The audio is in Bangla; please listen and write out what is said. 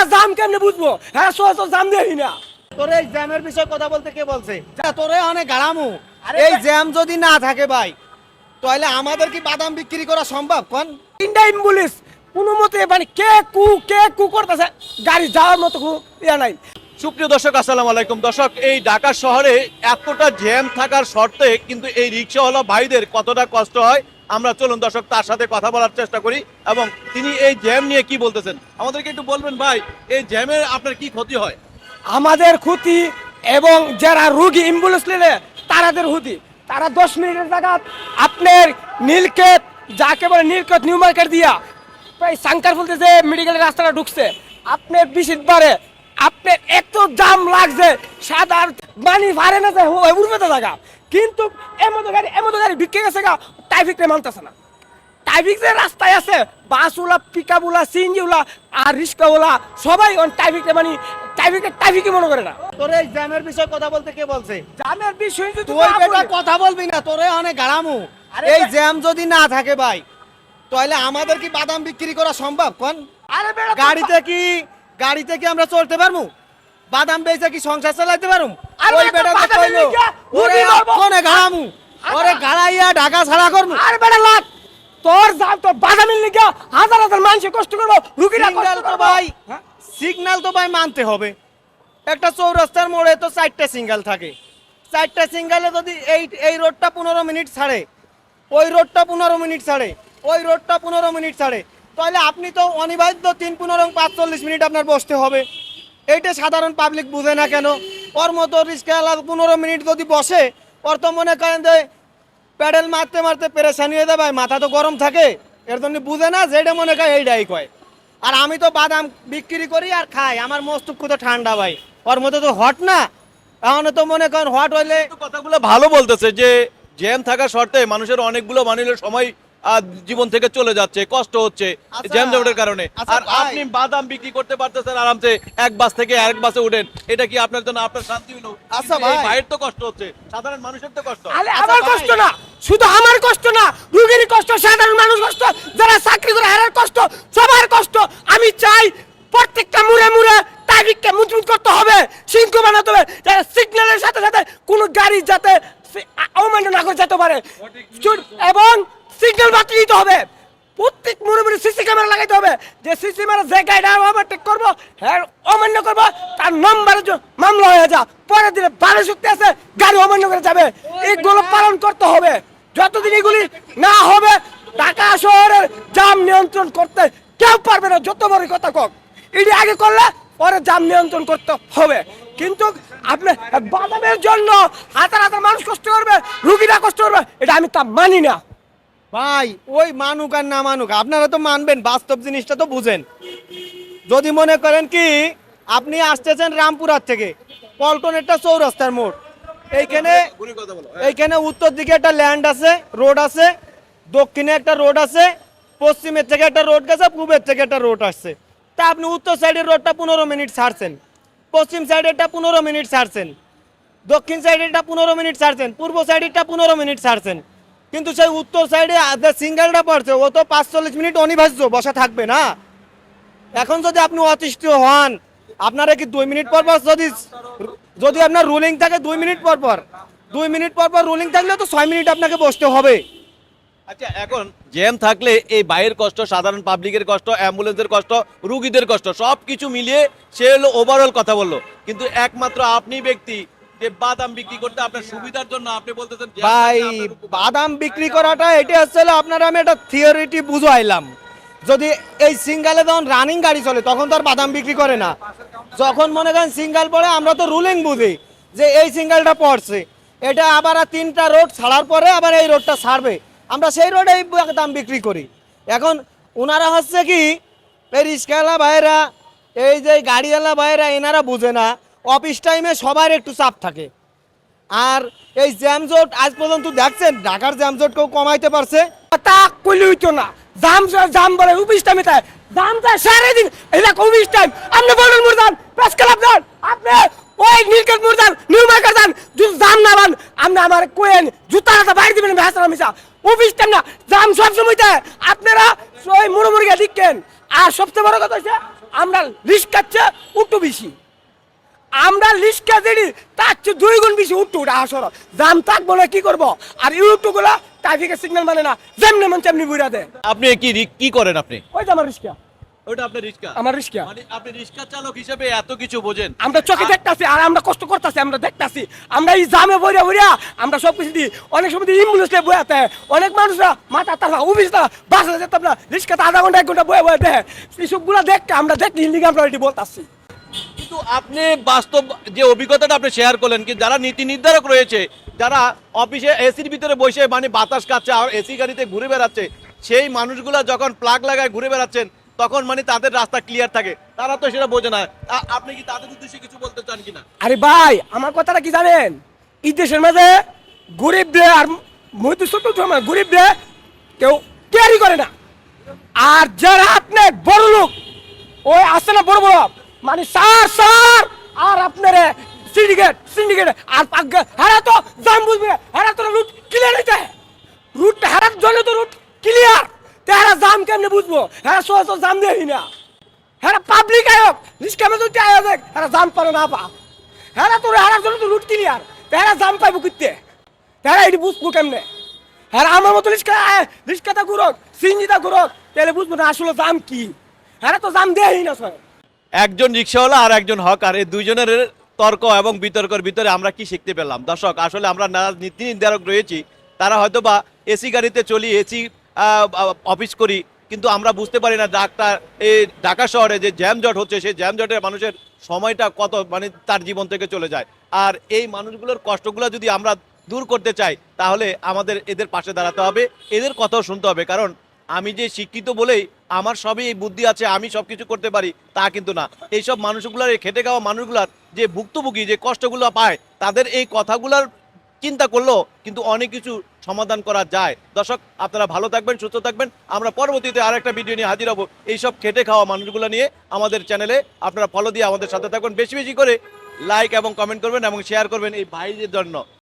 আমরা জাম কেমনে বুঝব? হ্যাঁ সো জাম দেই না। তোর এই জ্যামের বিষয়ে কথা বলতে কে বলছে? যা, তোরে অনেক গাড়ামু। এই জ্যাম যদি না থাকে ভাই তাহলে আমাদের কি বাদাম বিক্রি করা সম্ভব কোন? তিনটা অ্যাম্বুলেন্স। কোনো মতে মানে কে কু কে কু করতেছে? গাড়ি যাওয়ার মতো ইয়া নাই। সুপ্রিয় দর্শক আসসালামু আলাইকুম। দর্শক এই ঢাকা শহরে এতটা জ্যাম থাকার শর্তে কিন্তু এই রিক্সাওয়ালা ভাইদের কতটা কষ্ট হয় আমরা চলুন দর্শক, তার সাথে কথা বলার চেষ্টা করি এবং তিনি এই জ্যাম নিয়ে কি বলতেছেন? আমাদেরকে একটু বলবেন ভাই, এই জ্যামের আপনার কি ক্ষতি হয়? আমাদের ক্ষতি এবং যারা রুগী অ্যাম্বুলেন্স নিলে, তারাদের ক্ষতি। তারা দশ মিনিটের জায়গা আপনার নীলক্ষেত, যাকে বলে নীলক্ষেত নিউ মার্কেট দিয়া, প্রায় সাংকার বলতে যে মেডিকেলের রাস্তাটা ঢুকছে, আপনার বিশিত বারে আপনার এত জাম লাগছে সাধারণ মানি ভারে না যায় উঠবে তো জায়গা। কিন্তু এমতো গাড়ি এমতো গাড়ি ঢুকে গেছে গা ট্রাফিকটা মানতেছে না। ট্রাফিক যে রাস্তায় আছে বাসওয়ালা পিকআপওয়ালা সিএনজিওয়ালা আর রিক্সাওয়ালা সবাই অন ট্রাফিকটা মানে ট্রাফিকটা ট্রাফিকই মনে করে না। তোর এই জ্যামের বিষয়ে কথা বলতে কে বলছে? জামের বিষয় তুই বেটা কথা বলবি না তোরে অনেক গাড়ামু। এই জ্যাম যদি না থাকে ভাই তাহলে আমাদের কি বাদাম বিক্রি করা সম্ভব কোন? আরে বেটা গাড়িতে কি গাড়িতে কি আমরা চলতে পারব? বাদাম বেচে কি সংসার চালাইতে পারব? আরে ওই বেটা কইলো ওরে ওরে গাড়াইয়া ঢাকা ছাড়া করব আর বেটা লাগ তোর বাদামের লিগা হাজার হাজার মানুষ কষ্ট করব রুগীরা সিগন্যাল তো ভাই হ্যাঁ? সিগন্যাল তো ভাই মানতে হবে। একটা চৌরাস্তার মোড়ে তো চারটা সিঙ্গেল থাকে। চারটা সিঙ্গেলে যদি এই এই রোডটা পনেরো মিনিট ছাড়ে ওই রোডটা পনেরো মিনিট ছাড়ে ওই রোডটা পনেরো মিনিট ছাড়ে তাহলে আপনি তো অনিবার্য তিন পনেরো পাঁচচল্লিশ মিনিট আপনার বসতে হবে। এইটা সাধারণ পাবলিক বুঝে না কেন? ওর মতো রিক্সাওয়ালা পনেরো মিনিট যদি বসে ওর তো মনে করেন যে প্যাডেল মারতে মারতে পেরেশানি হয়ে ভাই মাথা তো গরম থাকে এর জন্য বুঝে না যেটা মনে করে এইটাই কয় আর আমি তো বাদাম বিক্রি করি আর খাই আমার মস্তিষ্ক তো ঠান্ডা ভাই ওর মতো তো হট না এখন তো মনে করেন হট হইলে কথাগুলো ভালো বলতেছে যে জ্যাম থাকার শর্তে মানুষের অনেকগুলো মানুষের সময় জীবন থেকে চলে যাচ্ছে কষ্ট হচ্ছে আচ্ছা, জ্যাম জটের কারণে। আচ্ছা আর আপনি বাদাম বিক্রি করতে পারতেছেন আরামসে এক বাস থেকে আরেক বাসে উঠেন এটা কি আপনার জন্য আপনার শান্তি আচ্ছা ভাই। ভাইয়ের তো কষ্ট হচ্ছে সাধারণ মানুষের তো কষ্ট। আরে আচ্ছা আমার কষ্ট না শুধু আমার কষ্ট না রুগীর কষ্ট সাধারণ মানুষ কষ্ট যারা চাকরি করে হারার কষ্ট সবার কষ্ট। আমি চাই প্রত্যেকটা মুড়ে মুড়ে ট্রাফিককে মজবুত করতে হবে শৃঙ্খ বানাতে হবে যাতে সিগন্যালের সাথে সাথে কোনো গাড়ি যাতে অমান্য না করে যেতে পারে। এবং সিগন্যাল বাতিল দিতে হবে। প্রত্যেক মুড়ে মুড়ে সিসি ক্যামেরা লাগাইতে হবে। যে সিসি ক্যামেরা যে গাড়িটা ওভারটেক করব। হ্যাঁ অমান্য করব। তার নম্বরের মামলা হয়ে যা। পরের দিনে বারো শক্তি আছে গাড়ি অমান্য করে যাবে। এগুলো পালন করতে হবে। যতদিন এগুলি না হবে, ঢাকা শহরের জাম নিয়ন্ত্রণ করতে কেউ পারবে না, যত বড় কথা কক। এটি আগে করলে, পরে জাম নিয়ন্ত্রণ করতে হবে। কিন্তু আপনি বাদামের জন্য হাজার হাজার মানুষ কষ্ট করবে, রুগীরা কষ্ট করবে, এটা আমি তা মানি না। ভাই ওই মানুক আর না মানুক আপনারা তো মানবেন বাস্তব জিনিসটা তো বুঝেন। যদি মনে করেন কি আপনি আসতেছেন রামপুরার থেকে পল্টন একটা চৌরাস্তার মোড়। এইখানে বলো এইখানে উত্তর দিকে একটা ল্যান্ড আছে রোড আছে দক্ষিণে একটা রোড আছে পশ্চিমের থেকে একটা রোড গেছে পূবের থেকে একটা রোড আসছে। তা আপনি উত্তর সাইডের রোডটা পনেরো মিনিট ছাড়ছেন পশ্চিম সাইডেরটা পনেরো মিনিট ছাড়ছেন দক্ষিণ সাইডেরটা পনেরো মিনিট ছাড়ছেন পূর্ব সাইডেরটা পনেরো মিনিট ছাড়ছেন। কিন্তু সেই উত্তর সাইডে সিঙ্গেলটা পড়ছে, ও তো পাঁচচল্লিশ মিনিট অনিবার্য বসা থাকবে না। এখন যদি আপনি অতিষ্ঠ হন, আপনারা কি দুই মিনিট পর পর যদি যদি আপনার রুলিং থাকে দুই মিনিট পর পর, দুই মিনিট পর পর রুলিং থাকলে তো ছয় মিনিট আপনাকে বসতে হবে। আচ্ছা এখন জ্যাম থাকলে এই বাইরের কষ্ট, সাধারণ পাবলিকের কষ্ট অ্যাম্বুলেন্সের কষ্ট, রুগীদের কষ্ট সব কিছু মিলিয়ে সে হলো ওভারঅল কথা বলল। কিন্তু একমাত্র আপনি ব্যক্তি যে বাদাম বিক্রি করতে আপনার সুবিধার জন্য আপনি বলতেছেন ভাই। বাদাম বিক্রি করাটা এটা হচ্ছে আপনার আমি একটা থিওরিটি বুঝাইলাম। যদি এই সিঙ্গালে যখন রানিং গাড়ি চলে তখন তো আর বাদাম বিক্রি করে না। যখন মনে করেন সিঙ্গাল পড়ে আমরা তো রুলিং বুঝি যে এই সিঙ্গালটা পড়ছে। এটা আবার তিনটা রোড ছাড়ার পরে আবার এই রোডটা ছাড়বে। আমরা সেই রোডে এই দাম বিক্রি করি। এখন ওনারা হচ্ছে কি এই রিক্সাওয়ালা ভাইয়েরা এই যে গাড়িওয়ালা ভাইয়েরা এনারা বুঝে না অফিস টাইমে সবার একটু চাপ থাকে। আর এই জ্যামজোট আজ পর্যন্ত দেখছেন? ঢাকার জ্যামজোট কেউ কমাইতে পারছে। তা কইলে হইতো না। জাম জাম বলে উবিস টাইমে তাই। জাম তাই এটা উবিস টাইম। আপনি বলেন মুরদান, প্রেস আপনি ওই মুরদান নিউ যদি না বান, আপনি আমার কোয়েন জুতা বাইরে দিবেন ভেসা মিশা উবিস টাইম না জাম সব সময় তাই। আপনারা ওই মুড়ো দিকেন আর সবচেয়ে বড় কথা হচ্ছে, আমরা রিস্কার চেয়ে উঠু বেশি। আমরা লিস্কা দিলি তার চেয়ে দুই গুণ বেশি উঠু উঠা আসর দাম থাকব না কি করব? আর ইউটু গুলা ট্রাফিকের সিগন্যাল মানে না যেমনি মন তেমনি বুড়া দেয়। আপনি কি কি করেন আপনি? ওই যে আমার রিস্কা। ওটা আপনার রিক্সা আমার রিস্কা। মানে আপনি রিক্সা চালক হিসেবে এত কিছু বোঝেন। আমরা চোখে দেখতাছি আর আমরা কষ্ট করতেছি আমরা দেখতাছি। আমরা এই জামে বইরা বইরা আমরা সব কিছু দিই। অনেক সময় ইম্বুলেন্স বইয়াতে অনেক মানুষরা মাথা তারা অফিস তারা বাসা যেতাম না রিক্সাতে আধা ঘণ্টা এক ঘণ্টা বয়ে বয়ে দেয়। এইসবগুলো দেখতে আমরা হিন্দিকে আমরা এটি বলতাছি। কিন্তু আপনি বাস্তব যে অভিজ্ঞতাটা আপনি শেয়ার করলেন কি যারা নীতি নির্ধারক রয়েছে, যারা অফিসে এসির ভিতরে বসে মানে বাতাস খাচ্ছে আর এসি গাড়িতে ঘুরে বেড়াচ্ছে, সেই মানুষগুলা যখন প্লাগ লাগায় ঘুরে বেড়াচ্ছেন, তখন মানে তাদের রাস্তা ক্লিয়ার থাকে। তারা তো সেটা বোঝে না। আপনি কি তাদের উদ্দেশ্যে কিছু বলতে চান কিনা? আরে ভাই, আমার কথাটা কি জানেন? এই দেশের মাঝে গরিব আর মধ্যে ছোট গরিব কেউ ক্যারি করে না। আর যারা আপনি বড় লোক ওই আছে না বড় বড়? মানে স্যার স্যার! আর আপনার সিন্ডিকেট সিন্ডিকেট আর পাগ্গা হারা তো দাম বুঝবে, হারা তো রুট ক্লিয়ার হইতে। রুট হারার জন্য তো রুট ক্লিয়ার তে হারা দাম কেমনে বুঝব? হ্যাঁ সো সো দাম না। হ্যাঁ পাবলিক আয়োগ মধ্যে উঠে আয়োগ হ্যাঁ দাম পারে না পা। হ্যাঁ তোর হারার জন্য তো রুট ক্লিয়ার হ্যাঁ দাম পাইবো কিতে এটি বুঝব কেমনে? হ্যাঁ আমার মতো রিস্কা রিস্কাটা ঘুরক সিঞ্জিটা ঘুরক তাহলে বুঝব না আসলে দাম কি। হ্যাঁ তো দাম দেই না, স্যার। একজন রিক্সাওয়ালা আর একজন হক, আর এই দুইজনের তর্ক এবং বিতর্কের ভিতরে আমরা কি শিখতে পেলাম? দর্শক, আসলে আমরা না নীতি নির্ধারক রয়েছি, তারা হয়তো বা এসি গাড়িতে চলি, এসি অফিস করি, কিন্তু আমরা বুঝতে পারি না ডাক্তার এই ঢাকা শহরে যে জ্যামজট হচ্ছে, সেই জ্যামজটে মানুষের সময়টা কত মানে তার জীবন থেকে চলে যায়। আর এই মানুষগুলোর কষ্টগুলো যদি আমরা দূর করতে চাই, তাহলে আমাদের এদের পাশে দাঁড়াতে হবে, এদের কথাও শুনতে হবে। কারণ আমি যে শিক্ষিত বলেই আমার সবই এই বুদ্ধি আছে, আমি সব কিছু করতে পারি, তা কিন্তু না। এইসব মানুষগুলার, এই খেটে খাওয়া মানুষগুলার যে ভুক্তভোগী, যে কষ্টগুলো পায়, তাদের এই কথাগুলার চিন্তা করলেও কিন্তু অনেক কিছু সমাধান করা যায়। দর্শক, আপনারা ভালো থাকবেন, সুস্থ থাকবেন। আমরা পরবর্তীতে আরেকটা ভিডিও নিয়ে হাজির হব। এইসব খেটে খাওয়া মানুষগুলো নিয়ে আমাদের চ্যানেলে। আপনারা ফলো দিয়ে আমাদের সাথে থাকবেন বেশি বেশি করে লাইক এবং কমেন্ট করবেন এবং শেয়ার করবেন এই ভাইদের জন্য।